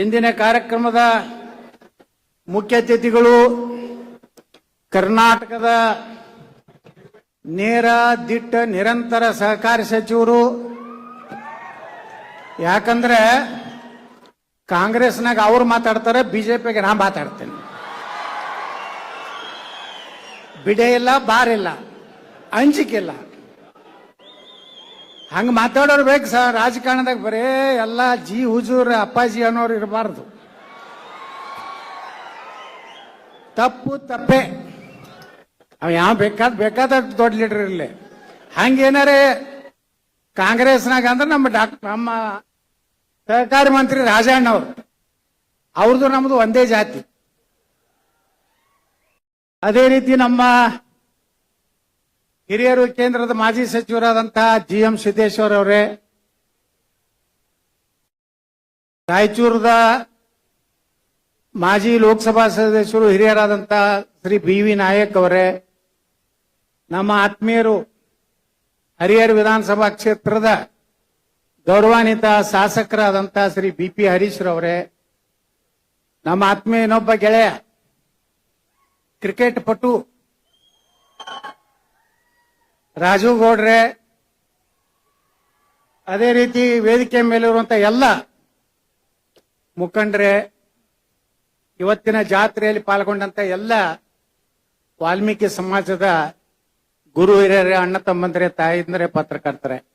ಇಂದಿನ ಕಾರ್ಯಕ್ರಮದ ಮುಖ್ಯ ಅತಿಥಿಗಳು ಕರ್ನಾಟಕದ ನೇರ ದಿಟ್ಟ ನಿರಂತರ ಸಹಕಾರಿ ಸಚಿವರು. ಯಾಕಂದ್ರೆ ಕಾಂಗ್ರೆಸ್ನಾಗ ಅವ್ರು ಮಾತಾಡ್ತಾರೆ, ಬಿಜೆಪಿಗೆ ನಾ ಮಾತಾಡ್ತೇನೆ. ಬಿಡೆ ಇಲ್ಲ ಬಾರಿಲ್ಲ ಅಂಜಿಕಿಲ್ಲ ಹಂಗ ಮಾತಾಡೋರು ಬೇಕು ಸರ್. ರಾಜಕಾರಣದಾಗ ಬರೇ ಎಲ್ಲ ಜಿ ಹುಜೂರ್ ಅಪ್ಪಾಜಿ ಅನ್ನೋರು ಇರಬಾರ್ದು. ತಪ್ಪು ತಪ್ಪೆ. ಅವ ಯಾವ ಬೇಕಾದ ಬೇಕಾದ ದೊಡ್ಡ ಲೀಡರ್ ಇರಲಿ. ಹಂಗೇನಾರೆ ಕಾಂಗ್ರೆಸ್ನಾಗ ಅಂದ್ರೆ ನಮ್ಮ ಡಾಕ್ಟರ್ ನಮ್ಮ ಸಹಕಾರಿ ಮಂತ್ರಿ ರಾಜಣ್ಣ ಅವರು ಅವ್ರದ್ದು ನಮ್ದು ಒಂದೇ ಜಾತಿ. ಅದೇ ರೀತಿ ನಮ್ಮ ಹಿರಿಯರು ಕೇಂದ್ರದ ಮಾಜಿ ಸಚಿವರಾದಂತಹ ಜಿ ಎಂ ಸಿದ್ದೇಶ್ವರ್ ಅವರೇ, ರಾಯಚೂರದ ಮಾಜಿ ಲೋಕಸಭಾ ಸದಸ್ಯರು, ಹಿರಿಯರಾದಂತಹ ಶ್ರೀ ಬಿ ವಿ ನಾಯಕ್ ಅವರೇ, ನಮ್ಮ ಆತ್ಮೀಯರು ಹರಿಹರ ವಿಧಾನಸಭಾ ಕ್ಷೇತ್ರದ ಗೌರವಾನ್ವಿತ ಶಾಸಕರಾದಂತಹ ಶ್ರೀ ಬಿ ಪಿ ಹರೀಶ್ ರವರೇ, ನಮ್ಮ ಆತ್ಮೀಯ ಇನ್ನೊಬ್ಬ ಗೆಳೆಯ, ಕ್ರಿಕೆಟ್ ಪಟು ರಾಜು ಗೌಡ್ರೆ, ಅದೇ ರೀತಿ ವೇದಿಕೆ ಮೇಲಿರುವಂತ ಎಲ್ಲ ಮುಖಂಡ್ರೆ, ಇವತ್ತಿನ ಜಾತ್ರೆಯಲ್ಲಿ ಪಾಲ್ಗೊಂಡಂತ ಎಲ್ಲ ವಾಲ್ಮೀಕಿ ಸಮಾಜದ ಗುರು ಹಿರಿಯರೇ, ಅಣ್ಣ ತಮ್ಮಂದ್ರೆ, ತಾಯಿಂದ್ರೆ, ಪತ್ರಕರ್ತರೆ.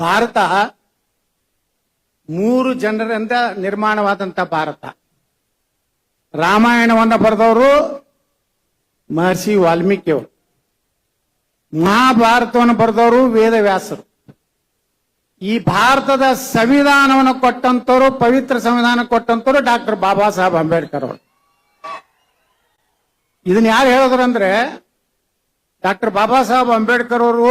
ಭಾರತ ಮೂರು ಜನರಿಂದ ನಿರ್ಮಾಣವಾದಂತ ಭಾರತ. ರಾಮಾಯಣವನ್ನ ಬರೆದವರು ಮಹರ್ಷಿ ವಾಲ್ಮೀಕಿಯವರು. ಮಹಾಭಾರತವನ್ನು ಬರೆದವರು ವೇದವ್ಯಾಸರು. ಈ ಭಾರತದ ಸಂವಿಧಾನವನ್ನು ಕೊಟ್ಟಂತವರು, ಪವಿತ್ರ ಸಂವಿಧಾನ ಕೊಟ್ಟಂತವರು ಡಾಕ್ಟರ್ ಬಾಬಾ ಸಾಹೇಬ್ ಅಂಬೇಡ್ಕರ್ ಅವರು. ಇದನ್ನ ಯಾರು ಹೇಳಿದ್ರು ಅಂದ್ರೆ, ಡಾಕ್ಟರ್ ಬಾಬಾ ಸಾಹೇಬ್ ಅಂಬೇಡ್ಕರ್ ಅವರು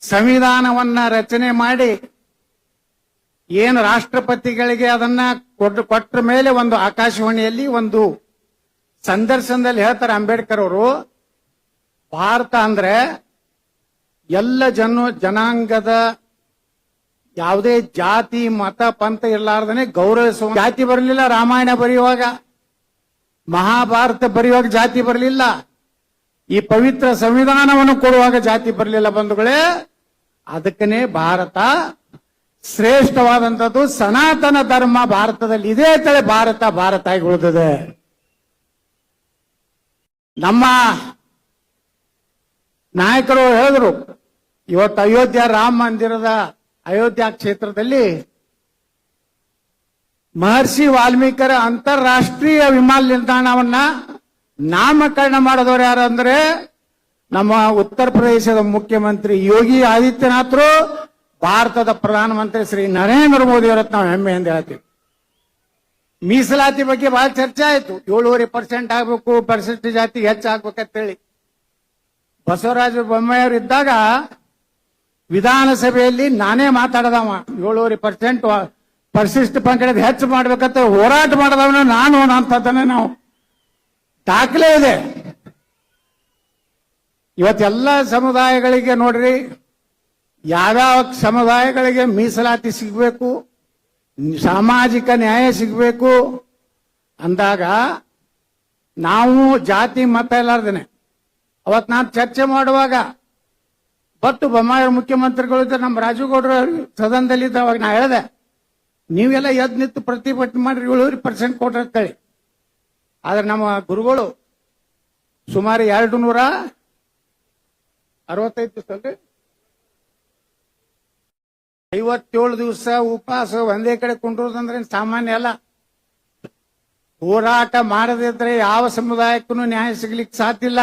ಸಂವಿಧಾನವನ್ನ ರಚನೆ ಮಾಡಿ, ಏನು ರಾಷ್ಟ್ರಪತಿಗಳಿಗೆ ಅದನ್ನ ಕೊಟ್ಟು ಕೊಟ್ಟ ಮೇಲೆ ಒಂದು ಆಕಾಶವಾಣಿಯಲ್ಲಿ ಒಂದು ಸಂದರ್ಶನದಲ್ಲಿ ಹೇಳ್ತಾರೆ ಅಂಬೇಡ್ಕರ್ ಅವರು ಭಾರತ ಅಂದ್ರೆ ಎಲ್ಲ ಜನ ಜನಾಂಗದ ಯಾವುದೇ ಜಾತಿ, ಮತ, ಪಂಥ ಇರಲಾರ್ದನೆ ಗೌರವಿಸುವ ಜಾತಿ ಬರಲಿಲ್ಲ. ರಾಮಾಯಣ ಬರೆಯುವಾಗ, ಮಹಾಭಾರತ ಬರೆಯುವಾಗ ಜಾತಿ ಬರಲಿಲ್ಲ. ಈ ಪವಿತ್ರ ಸಂವಿಧಾನವನ್ನು ಕೊಡುವಾಗ ಜಾತಿ ಬರಲಿಲ್ಲ ಬಂಧುಗಳೇ. ಅದಕ್ಕನೇ ಭಾರತ ಶ್ರೇಷ್ಠವಾದಂಥದ್ದು ಸನಾತನ ಧರ್ಮ ಭಾರತದಲ್ಲಿ ಇದೇ ತಳೆ ಭಾರತ ಭಾರತ ಆಗಿ ಉಳಿದಿದೆ. ನಮ್ಮ ನಾಯಕರು ಹೇಳಿದ್ರು, ಇವತ್ತು ಅಯೋಧ್ಯ ರಾಮ ಮಂದಿರದ ಅಯೋಧ್ಯ ಕ್ಷೇತ್ರದಲ್ಲಿ ಮಹರ್ಷಿ ವಾಲ್ಮೀಕರ ಅಂತಾರಾಷ್ಟ್ರೀಯ ವಿಮಾನ ನಿಲ್ದಾಣವನ್ನ ನಾಮಕರಣ ಮಾಡಿದವರು ಯಾರು ಅಂದ್ರೆ ನಮ್ಮ ಉತ್ತರ ಪ್ರದೇಶದ ಮುಖ್ಯಮಂತ್ರಿ ಯೋಗಿ ಆದಿತ್ಯನಾಥ್ರು, ಭಾರತದ ಪ್ರಧಾನಮಂತ್ರಿ ಶ್ರೀ ನರೇಂದ್ರ ಮೋದಿ ಅವರತ್ ನಾವು ಹೆಮ್ಮೆ ಎಂದು ಹೇಳ್ತೀವಿ. ಮೀಸಲಾತಿ ಬಗ್ಗೆ ಬಹಳ ಚರ್ಚೆ ಆಯ್ತು. ಏಳುವರೆ ಪರ್ಸೆಂಟ್ ಆಗ್ಬೇಕು ಪರ್ಸೆಂಟ್ ಜಾತಿ ಹೆಚ್ಚಾಗ್ಬೇಕಂತೇಳಿ ಬಸವರಾಜ ಬೊಮ್ಮಾಯಿಯವರು ಇದ್ದಾಗ ವಿಧಾನಸಭೆಯಲ್ಲಿ ನಾನೇ ಮಾತಾಡದವ. ಏಳೂವರೆ ಪರ್ಸೆಂಟ್ ಪರಿಶಿಷ್ಟ ಪಂಗಡದ ಹೆಚ್ಚು ಮಾಡ್ಬೇಕಂತ ಹೋರಾಟ ಮಾಡಿದವನ ನಾನು ಅಂತದನ್ನೇ ನಾವು. ದಾಖಲೆ ಇದೆ. ಇವತ್ತೆಲ್ಲ ಸಮುದಾಯಗಳಿಗೆ ನೋಡ್ರಿ, ಯಾವ್ಯಾವ ಸಮುದಾಯಗಳಿಗೆ ಮೀಸಲಾತಿ ಸಿಗಬೇಕು, ಸಾಮಾಜಿಕ ನ್ಯಾಯ ಸಿಗಬೇಕು, ಅಂದಾಗ ನಾವು ಜಾತಿ ಮತ ಇಲ್ಲಾರ್ದೇನೆ. ಅವತ್ ನಾನು ಚರ್ಚೆ ಮಾಡುವಾಗ ಬತ್ತು ಬೊಮ್ಮಾಯಿ ಮುಖ್ಯಮಂತ್ರಿಗಳು ಇದ್ದ ನಮ್ಮ ರಾಜುಗೌಡರು ಸದನದಲ್ಲಿ ಅವಾಗ ನಾ ಹೇಳಿದೆ, ನೀವೆಲ್ಲ ಎದ್ ನಿಂತು ಪ್ರತಿಭಟನೆ ಮಾಡ್ರಿ ಏಳುವರೆ ಪರ್ಸೆಂಟ್ ಅಂತೇಳಿ ಆದ್ರೆ ನಮ್ಮ ಗುರುಗಳು ಸುಮಾರು ಎರಡು ನೂರ ಅರವತ್ತೈದು ಐವತ್ತೇಳು ದಿವಸ ಉಪವಾಸ ಒಂದೇ ಕಡೆ ಕುಂಡ್ರೋದಂದ್ರೆ ಸಾಮಾನ್ಯ ಅಲ್ಲ. ಹೋರಾಟ ಮಾಡದಿದ್ರೆ ಯಾವ ಸಮುದಾಯಕ್ಕೂ ನ್ಯಾಯ ಸಿಗ್ಲಿಕ್ಕೆ ಸಾಧ್ಯ ಇಲ್ಲ.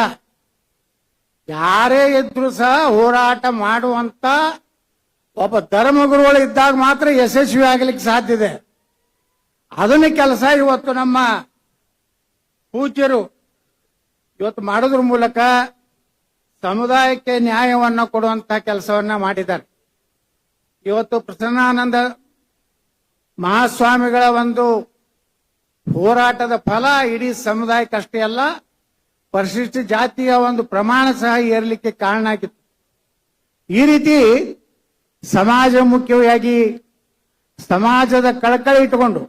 ಯಾರೇ ಇದ್ರು ಸಹ ಹೋರಾಟ ಮಾಡುವಂತ ಒಬ್ಬ ಧರ್ಮಗುರುಗಳು ಇದ್ದಾಗ ಮಾತ್ರ ಯಶಸ್ವಿ ಆಗ್ಲಿಕ್ಕೆ ಸಾಧ್ಯ ಇದೆ. ಅದನ್ನ ಕೆಲಸ ಇವತ್ತು ನಮ್ಮ ಪೂಜ್ಯರು ಇವತ್ತು ಮಾಡೋದ್ರ ಮೂಲಕ ಸಮುದಾಯಕ್ಕೆ ನ್ಯಾಯವನ್ನ ಕೊಡುವಂತ ಕೆಲಸವನ್ನ ಮಾಡಿದ್ದಾರೆ. ಇವತ್ತು ಪ್ರಸನ್ನಾನಂದ ಮಹಾಸ್ವಾಮಿಗಳ ಒಂದು ಹೋರಾಟದ ಫಲ ಇಡೀ ಸಮುದಾಯಕ್ಕಷ್ಟೇ ಅಲ್ಲ ಪರಿಶಿಷ್ಟ ಜಾತಿಯ ಒಂದು ಪ್ರಮಾಣ ಸಹ ಏರಲಿಕ್ಕೆ ಕಾರಣ ಆಗಿತ್ತು. ಈ ರೀತಿ ಸಮಾಜ ಮುಖ್ಯವಾಗಿ ಸಮಾಜದ ಕಳಕಳಿ ಇಟ್ಟುಕೊಂಡು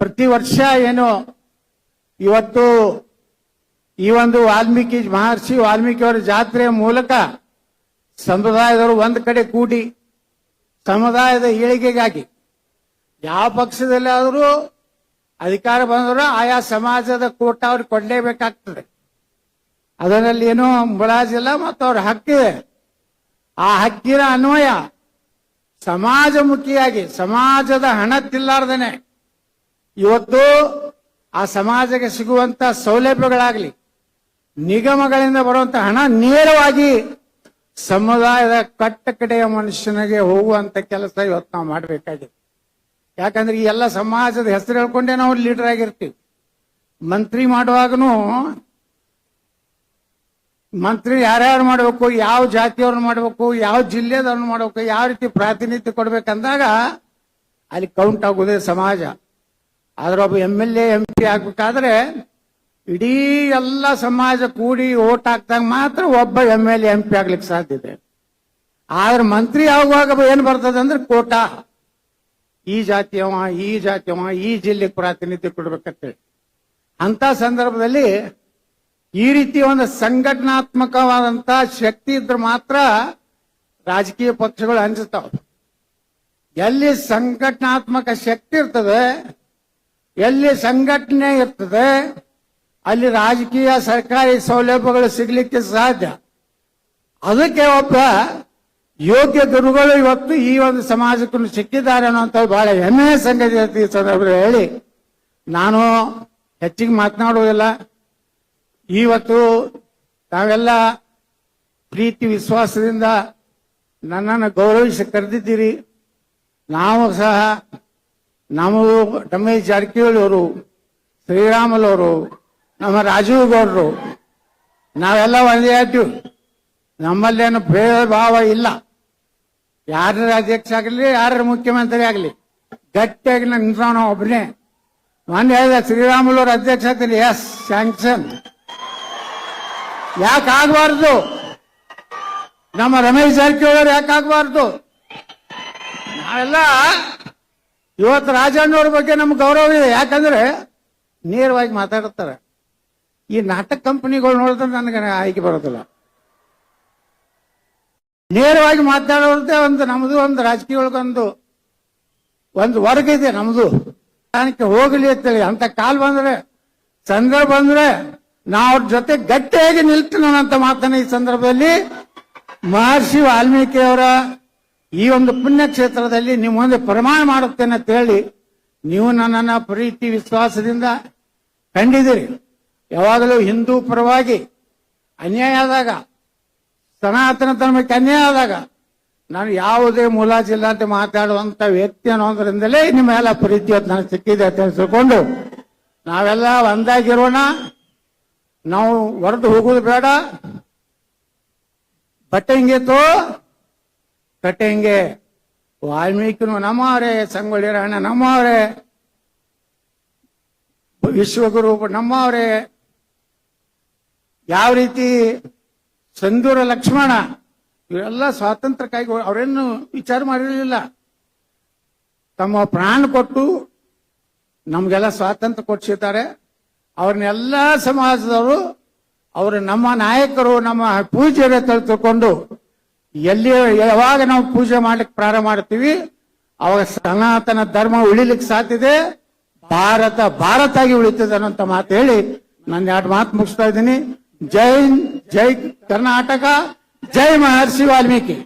ಪ್ರತಿ ವರ್ಷ ಏನು ಇವತ್ತು ಈ ಒಂದು ವಾಲ್ಮೀಕಿ ಮಹರ್ಷಿ ವಾಲ್ಮೀಕಿಯವರ ಜಾತ್ರೆಯ ಮೂಲಕ ಸಮುದಾಯದವರು ಒಂದು ಕಡೆ ಕೂಡಿ ಸಮುದಾಯದ ಏಳಿಗೆಗಾಗಿ ಯಾವ ಪಕ್ಷದಲ್ಲಾದರೂ ಅಧಿಕಾರ ಬಂದರೂ ಆಯಾ ಸಮಾಜದ ಕೋಟ ಅವ್ರಿಗೆ ಕೊಡಲೇಬೇಕಾಗ್ತದೆ ಅದರಲ್ಲಿ ಏನೋ ಬಳಸಿಲ್ಲ ಮತ್ತು ಅವ್ರ ಹಕ್ಕಿದೆ ಆ ಹಕ್ಕಿನ ಅನ್ವಯ ಸಮಾಜಮುಖಿಯಾಗಿ, ಸಮಾಜದ ಹಣ ತಿಲ್ಲಾರ್ದೇನೆ. ಇವತ್ತು ಆ ಸಮಾಜಕ್ಕೆ ಸಿಗುವಂತ ಸೌಲಭ್ಯಗಳಾಗಲಿ, ನಿಗಮಗಳಿಂದ ಬರುವಂತ ಹಣ ನೇರವಾಗಿ ಸಮುದಾಯದ ಕಟ್ಟ ಕಡೆಯ ಮನುಷ್ಯನಿಗೆ ಹೋಗುವಂತ ಕೆಲಸ ಇವತ್ತು ನಾವು ಮಾಡಬೇಕಾಗಿದೆ. ಯಾಕಂದ್ರೆ ಈ ಎಲ್ಲ ಸಮಾಜದ ಹೆಸರು ಹೇಳ್ಕೊಂಡೇ ನಾವು ಲೀಡರ್ ಆಗಿರ್ತೀವಿ. ಮಂತ್ರಿ ಮಾಡುವಾಗನು ಮಂತ್ರಿ ಯಾರ್ಯಾರು ಮಾಡಬೇಕು, ಯಾವ ಜಾತಿಯವ್ರನ್ನ ಮಾಡಬೇಕು, ಯಾವ ಜಿಲ್ಲೆದವ್ರನ್ನ ಮಾಡಬೇಕು, ಯಾವ ರೀತಿ ಪ್ರಾತಿನಿಧ್ಯ ಕೊಡ್ಬೇಕಂದಾಗ ಅಲ್ಲಿ ಕೌಂಟ್ ಆಗುದೇ ಸಮಾಜ. ಆದ್ರೆ ಒಬ್ಬ M L A M P ಆಗ್ಬೇಕಾದ್ರೆ ಇಡೀ ಎಲ್ಲ ಸಮಾಜ ಕೂಡಿ ಓಟ್ ಹಾಕ್ದಾಗ ಮಾತ್ರ ಒಬ್ಬ ಎಂ ಎಲ್ ಎಂ ಪಿ ಆಗ್ಲಿಕ್ಕೆ ಸಾಧ್ಯ ಇದೆ. ಆದ್ರೆ ಮಂತ್ರಿ ಆಗುವಾಗ ಏನ್ ಬರ್ತದೆ ಅಂದ್ರೆ ಕೋಟಾ. ಈ ಜಾತಿಯವ ಈ ಜಾತಿಯವ, ಈ ಜಿಲ್ಲೆಗೆ ಪ್ರಾತಿನಿಧ್ಯ ಕೊಡ್ಬೇಕಂತೇಳಿ. ಅಂತ ಸಂದರ್ಭದಲ್ಲಿ ಈ ರೀತಿ ಒಂದು ಸಂಘಟನಾತ್ಮಕವಾದಂತ ಶಕ್ತಿ ಇದ್ರೆ ಮಾತ್ರ ರಾಜಕೀಯ ಪಕ್ಷಗಳು ಹಂಚುತ್ತಾವ. ಎಲ್ಲಿ ಸಂಘಟನಾತ್ಮಕ ಶಕ್ತಿ ಇರ್ತದೆ, ಎಲ್ಲಿ ಸಂಘಟನೆ ಇರ್ತದೆ, ಅಲ್ಲಿ ರಾಜಕೀಯ ಸರ್ಕಾರಿ ಸೌಲಭ್ಯಗಳು ಸಿಗ್ಲಿಕ್ಕೆ ಸಾಧ್ಯ. ಅದಕ್ಕೆ ಒಬ್ಬ ಯೋಗ್ಯ ಗುರುಗಳು ಇವತ್ತು ಈ ಒಂದು ಸಮಾಜಕ್ಕೂ ಸಿಕ್ಕಿದ್ದಾರೆ ಅಂತ ಬಹಳ ಹೆಮ್ಮೆಯ ಸಂಗತಿ ಈ ಸಂದರ್ಭದಲ್ಲಿ ಹೇಳಿ. ನಾನು ಹೆಚ್ಚಿಗೆ ಮಾತನಾಡುವುದಿಲ್ಲ. ಇವತ್ತು ತಾವೆಲ್ಲ ಪ್ರೀತಿ, ವಿಶ್ವಾಸದಿಂದ ನನ್ನನ್ನು ಗೌರವಿಸಿ ಕರೆದಿದ್ದೀರಿ. ನಾವು ಸಹ ನಮಗೂ ರಮೇಶ್ ಜಾರಕಿಹೊಳಿ ಅವರು ಶ್ರೀರಾಮಲವರು, ನಮ್ಮ ರಾಜೀವ್ ಗೌಡರು ನಾವೆಲ್ಲ ಒಂದೇ ಆಗ್ತೀವಿ ನಮ್ಮಲ್ಲೇನು ಭೇದ ಭಾವ ಇಲ್ಲ. ಯಾರ ಅಧ್ಯಕ್ಷ ಆಗಲಿ ಯಾರ ಮುಖ್ಯಮಂತ್ರಿ ಆಗಲಿ, ಗಟ್ಟಿಯಾಗಿ ನಾನು ಒಬ್ಬನೇ ಮೊನ್ನೆ ಹೇಳಿದ ಅವ್ರ ಅಧ್ಯಕ್ಷ ಎಸ್, ಸ್ಯಾಂಕ್ಷನ್. ಯಾಕೆ ಆಗಬಾರ್ದು ನಮ್ಮ ರಮೇಶ್ ಜಾರಕಿಹೊಳಿ ಅವ್ರು ಯಾಕೆ ಆಗಬಾರ್ದು ನಾವೆಲ್ಲ ಇವತ್ತು ರಾಜಣ್ಣವ್ರ ಬಗ್ಗೆ ನಮ್ಗೆ ಗೌರವ ಇದೆ. ಯಾಕಂದ್ರೆ ನೇರವಾಗಿ ಮಾತಾಡುತ್ತಾರೆ ಈ ನಾಟಕ ಕಂಪನಿಗಳು ನೋಡಿದ್ರೆ ನನಗೆ ಆಯ್ಕೆ ಬರೋದಿಲ್ಲ. ನೇರವಾಗಿ ಮಾತಾಡೋದೇ ಒಂದು ನಮ್ದು, ಒಂದು ರಾಜಕೀಯ ಒಳಗೊಂದು ಒಂದು ವರ್ಗ ಇದೆ ನಮ್ದು. ಹೋಗಲಿ ಅಂತೇಳಿ, ಅಂತ ಕಾಲ್ ಬಂದ್ರೆ ಸಂದರ್ಭ ಬಂದ್ರೆ ನಾವು ಜೊತೆ ಗಟ್ಟಿಯಾಗಿ ನಿಲ್ತೀನಿ ಅಂತ ಮಾತನ್ನ ಈ ಸಂದರ್ಭದಲ್ಲಿ ಮಹರ್ಷಿ ವಾಲ್ಮೀಕಿ ಅವರ ಈ ಒಂದು ಪುಣ್ಯ ಕ್ಷೇತ್ರದಲ್ಲಿ ನಿಮ್ಮ ಮುಂದೆ ಪ್ರಮಾಣ ಮಾಡುತ್ತೇನೆ ಅಂತ ಹೇಳಿ ನೀವು ನನ್ನನ್ನ ಪ್ರೀತಿ ವಿಶ್ವಾಸದಿಂದ ಕಂಡಿದ್ದೀರಿ. ಯಾವಾಗಲೂ ಹಿಂದೂ ಪರವಾಗಿ ಅನ್ಯಾಯ ಆದಾಗ, ಸನಾತನ ಧರ್ಮಕ್ಕೆ ಅನ್ಯಾಯ ಆದಾಗ ನಾನು ಯಾವುದೇ ಮುಲಾಜಿಲ್ಲ ಅಂತ ಮಾತಾಡುವಂತ ವ್ಯಕ್ತಿ ಅನ್ನೋದ್ರಿಂದಲೇ ನಿಮ್ಮೆಲ್ಲ ಪ್ರೀತಿ ನನಗೆ ಸಿಕ್ಕಿದೆ ಅಂತ ತಿಳ್ಕೊಂಡು ನಾವೆಲ್ಲ ಒಂದಾಗಿರೋಣ. ನಾವು ಹೊರಟು ಹೋಗೋದು ಬೇಡ. ಬಟ್ಟೆಂಗೆತೋ ಕಟ್ಟೆಂಗೆ ವಾಲ್ಮೀಕಿನು ನಮ್ಮವರೇ ಸಂಗೊಳ್ಳಿ ರಾಯಣ್ಣ ನಮ್ಮವರೇ ವಿಶ್ವಗುರು ನಮ್ಮವರೇ ಯಾವ ರೀತಿ? ಸಂದೂರ ಲಕ್ಷ್ಮಣ, ಇವರೆಲ್ಲ ಸ್ವಾತಂತ್ರ್ಯಕ್ಕಾಗಿ ಅವರೇನು ವಿಚಾರ ಮಾಡಿರಲಿಲ್ಲ. ತಮ್ಮ ಪ್ರಾಣ ಕೊಟ್ಟು ನಮ್ಗೆಲ್ಲ ಸ್ವಾತಂತ್ರ್ಯ ಕೊಡಿಸಿದ್ದಾರೆ. ಅವ್ರನ್ನೆಲ್ಲ ಸಮಾಜದವರು, ಅವರು ನಮ್ಮ ನಾಯಕರು, ನಮ್ಮ ಪೂಜ್ಯರ ತಿಳ್ಕೊಂಡು ಎಲ್ಲಿ ಯಾವಾಗ ನಾವು ಪೂಜೆ ಮಾಡ್ಲಿಕ್ಕೆ ಪ್ರಾರಂಭ ಮಾಡ್ತೀವಿ, ಅವಾಗ ಸನಾತನ ಧರ್ಮ ಉಳಿಲಿಕ್ಕೆ ಸಾಧ್ಯತೆ ಭಾರತ ಭಾರತ ಆಗಿ ಉಳಿತದೆ ಅನ್ನೋಂತ ಮಾತು ಹೇಳಿ ನಾನು ಎರಡು ಮಾತು ಮುಗಿಸ್ತಾ ಇದ್ದೀನಿ. ಜೈ ಜೈ ಕರ್ನಾಟಕ, ಜೈ ಮಹರ್ಷಿ ವಾಲ್ಮೀಕಿ.